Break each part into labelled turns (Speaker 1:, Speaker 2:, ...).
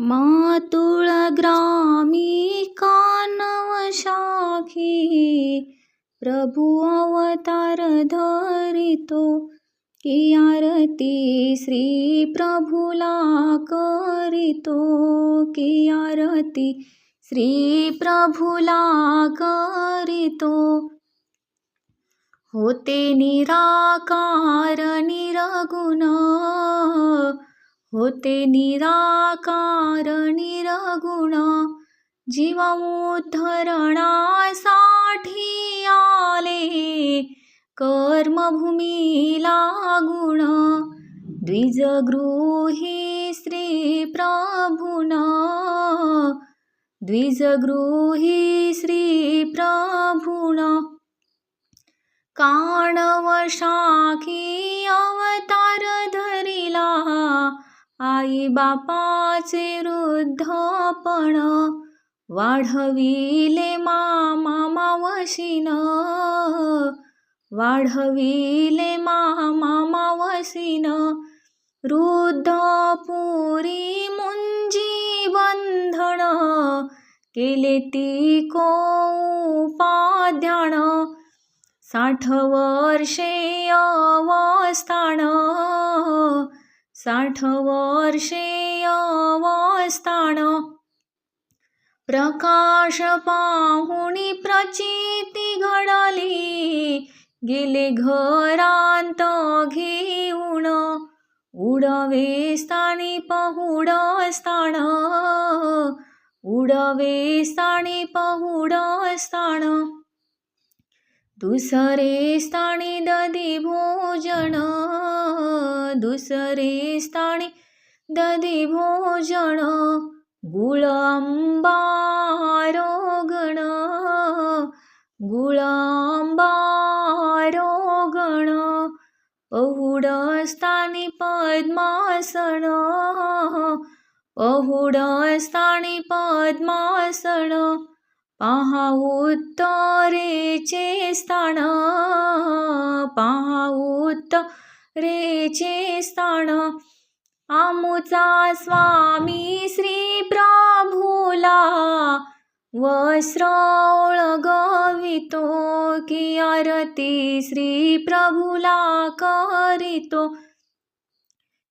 Speaker 1: मातुळ ग्रामी कानव शाखी प्रभु अवतार धरितो की आरती श्री प्रभुला करितो की आरती श्री प्रभुला करितो. होते निराकार निरगुण होते निराकार निरगुण. जीव उद्धरणासाठी आले कर्मभूमीला गुण द्विजगृही श्री प्रभुन. द्विजगृही श्री प्रभुन. काणव शाखी अवतार धरिला आई बापाचे वृद्धपण वाढविले मामा मावशीन. वाढविले मामा मावशीन. पुरी मुंजी बंधन केले ती को उपाध्यान साठ वर्षे अवस्था साठ वर्षे अवस्थान प्रकाश पाहुणी प्रचिती घडली. गेले घरांत घेऊन उडवे स्थानी पहुड स्थान उडवे स्थानी पहुड स्थान. दुसरे स्थानी दधी भोजन दुसरे स्थानी दधी भोजन गुळ आंबारोगण गुळ आंबारोगण पहुड स्थानी पद्मासन पहुड स्थानी पद्मासन पहा उत्तरेचे स्थान पहा उत्तरेचे स्थान. आमुचा स्वामी श्री प्रभुला वस्त्र ओळगवितो की आरती श्री प्रभुला करीतो.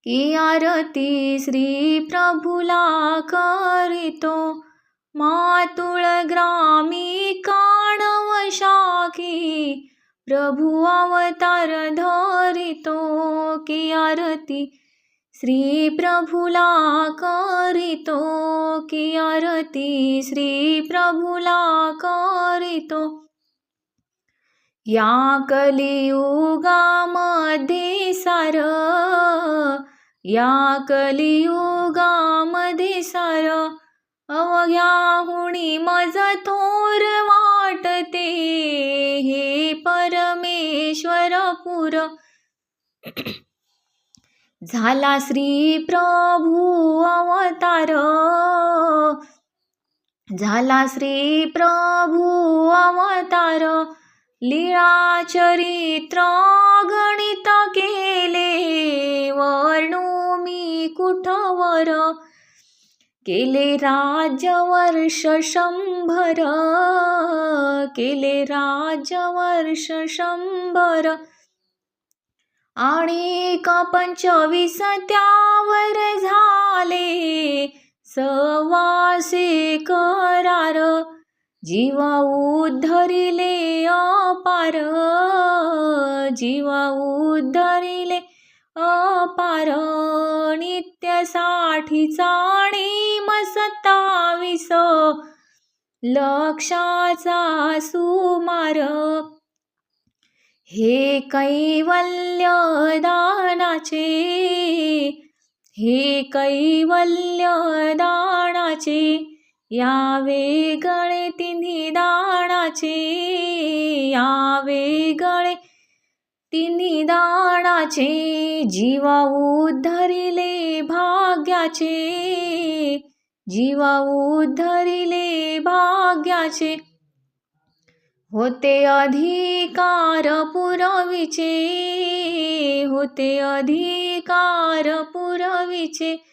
Speaker 1: की आरती श्री प्रभुला करीतो. मातुळ ग्रामी काणव शाखी प्रभु अवतार धरितो की आरती. श्री प्रभुला करितो की आरती. श्री प्रभुला करितो. या कलियुगामध्ये सार या कलियुगामध्ये सार अवघ्याहुणी मज थोर वाटते. हे परमेश्वर पुर झाला श्री प्रभू अवतार. झाला श्री प्रभू अवतार. लीळा चरित्र गणित केले. वर्णू मी कुठवर? केले राजवर्ष शंभर केले राजवर्ष शंभर. आणि का पंचवीस त्यावर झाले सवासे करार जीवा उद्धरिले अपार जीवा उद्धरिले अपार नित्यसाठीचा आणि मसत्तावीस लक्षाचा सुमार. हे कैवल्य दानाचे हे कैवल्य दानाचे या वेगळे तिन्ही दानाचे या वेगळे तिन्ही दाणाचे जीवा उद्धरिले भाग्याचे. जीवा उद्धरिले भाग्याचे. होते अधिकार पुरविचे होते अधिकार पुरविचे.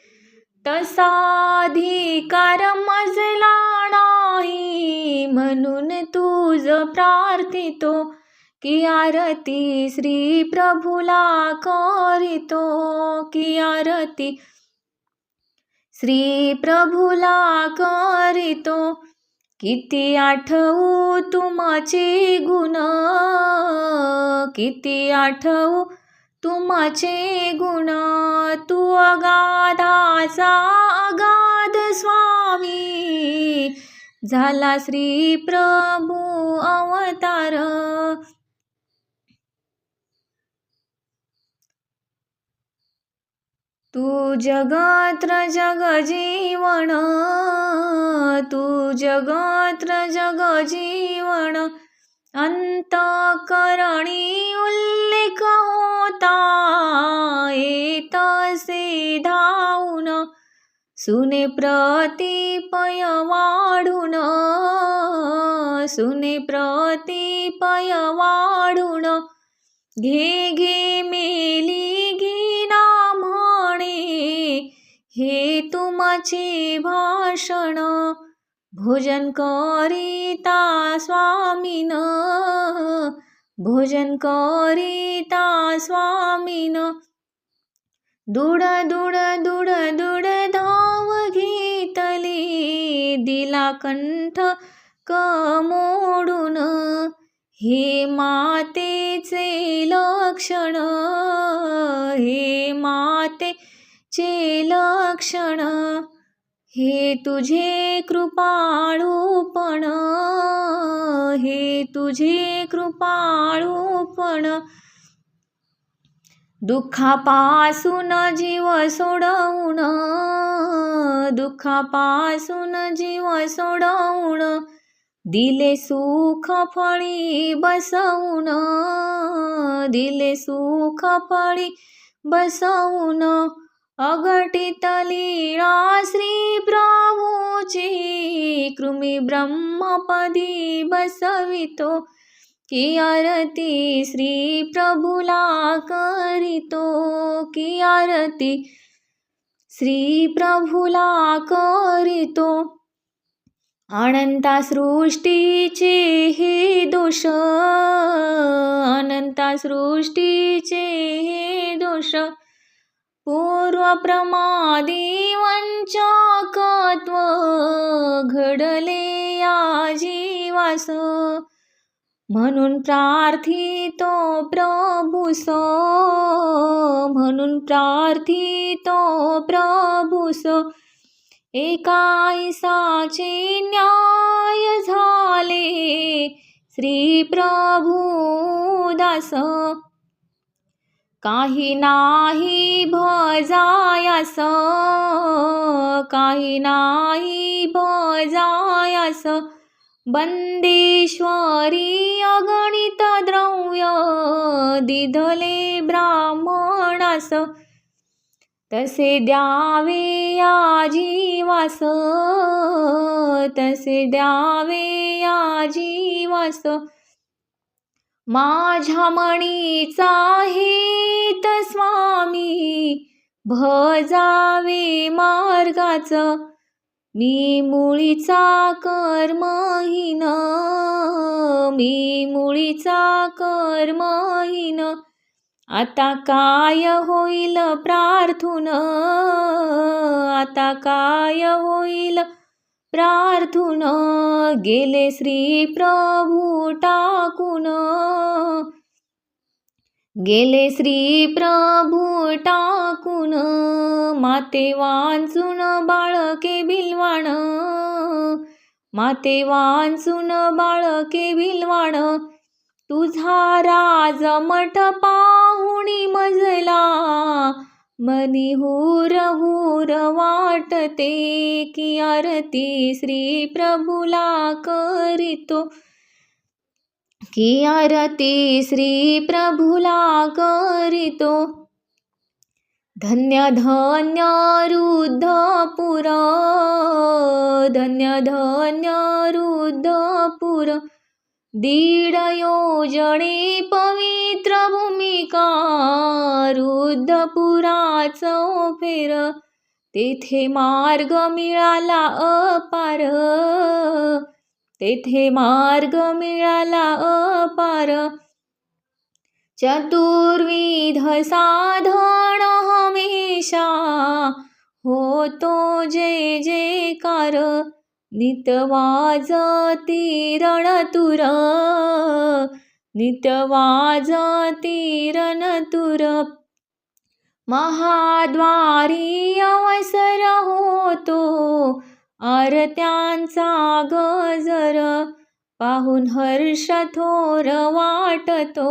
Speaker 1: तसाधिकार मजला नाही म्हणून तुझ प्रार्थितो. की आरती श्री प्रभुला करितो की आरती श्री प्रभुला करितो. किती आठवू तुमचे गुण किती आठवू तुमचे गुण. तू अगाधाचा अगाध स्वामी झाला श्री प्रभू अवतार. तू जगात्र जग जीवन तू जगात्र जग जीवन अंतकरणी उल्लेख होता येतसे धावून सुने प्रतिपय वाढून सुने प्रतिपय वाढून घे घे मेली हे तुमचे भाषण भोजन करिता स्वामीन भोजन करिता स्वामीन. दुड दुड दुड दुड धाव घेतली दिला कंठ कमोडून. हे मातेचे लक्षण हे माते चे लक्षण हे तुझे कृपाळूपण हे तुझे कृपाळूपण. दुःखापासून जीव सोडवण दुःखापासून जीव सोडवण दिले सुख फळी बसवून दिले सुख फळी बसवून अघटित लीळा श्री प्रभूची कृमी ब्रह्मपदी बसवितो की आरती श्री प्रभुला करीतो की आरती श्री प्रभुला करीतो. अनंता सृष्टीचे हे दोष अनंता सृष्टीचे हे दोष पूर्वप्रमादी वंचकत्व घडले या जीवास म्हणून प्रार्थितो प्रभूस म्हणून प्रार्थितो प्रभूस एकाईसाचे न्याय झाले. श्री प्रभू दास. काही नाही भजायस काही नाही भजायस. बंदेश्वरी अगणित द्रव्य दिधले ब्राह्मणास. तसे द्यावे या जीवास तसे द्यावे या जीवास माझ्या मणीचा हित स्वामी भजावे मार्गाच मी मुळीचा कर्महीन मी मुळीचा कर्महीन. आता काय होईल प्रार्थुन? आता काय होईल प्रार्थुन गेले श्री प्रभू टाकून. गेले श्री प्रभू टाकून माते वांचून बाळके बिलवाण. माते वांचून बाळके बिलवाण तुझा राज मठ पाहुणी मजला. मनी हुर हुर वाटते की आरती श्री प्रभुला करीतो. की आरती श्री प्रभुला करीतो. धन्य धन्य रुद्धपुर धन्य धन्य रुद्धपुर दीड योजने पवित्र भूमिका रुद्धपुराचं फेर तेथे मार्ग मिळाला अपार. तेथे मार्ग मिळाला अपार. चतुर्विध साधन हमेशा होतो जे जे कार. वाजती रणतुर. नित वाजती रणतुर. महाद्वारी अवसर होतो. आरत्यांचा गजर पाहून हर्ष थोर वाटतो.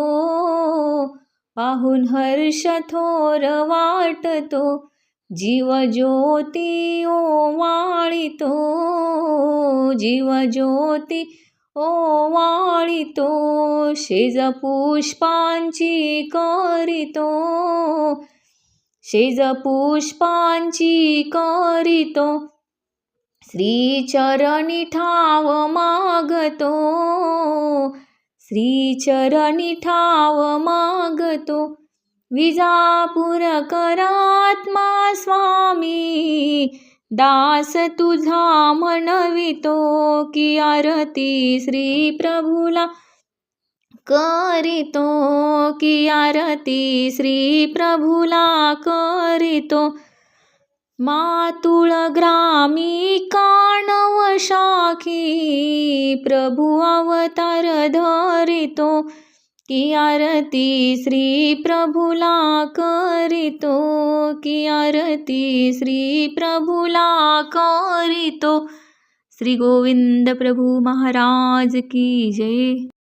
Speaker 1: पाहून हर्ष थोर वाटतो. जीव ज्योती ओवाळितो जीव ज्योती ओवाळितो शेज पुष्पांची करितो शेज पुष्पांची करीतो श्रीचरणी ठाव मागतो श्रीचरणी ठाव मागतो विजापूरकरात्मा स्वामी दास तुझा म्हणवितो की आरती श्री प्रभुला करितो की आरती श्री प्रभुला करितो. मातुळ ग्रामी काणव शाखी प्रभु अवतार धरितो. की आरती श्री प्रभुला करितो की आरती श्री प्रभुला करितो. श्री गोविंद प्रभू महाराज की जय.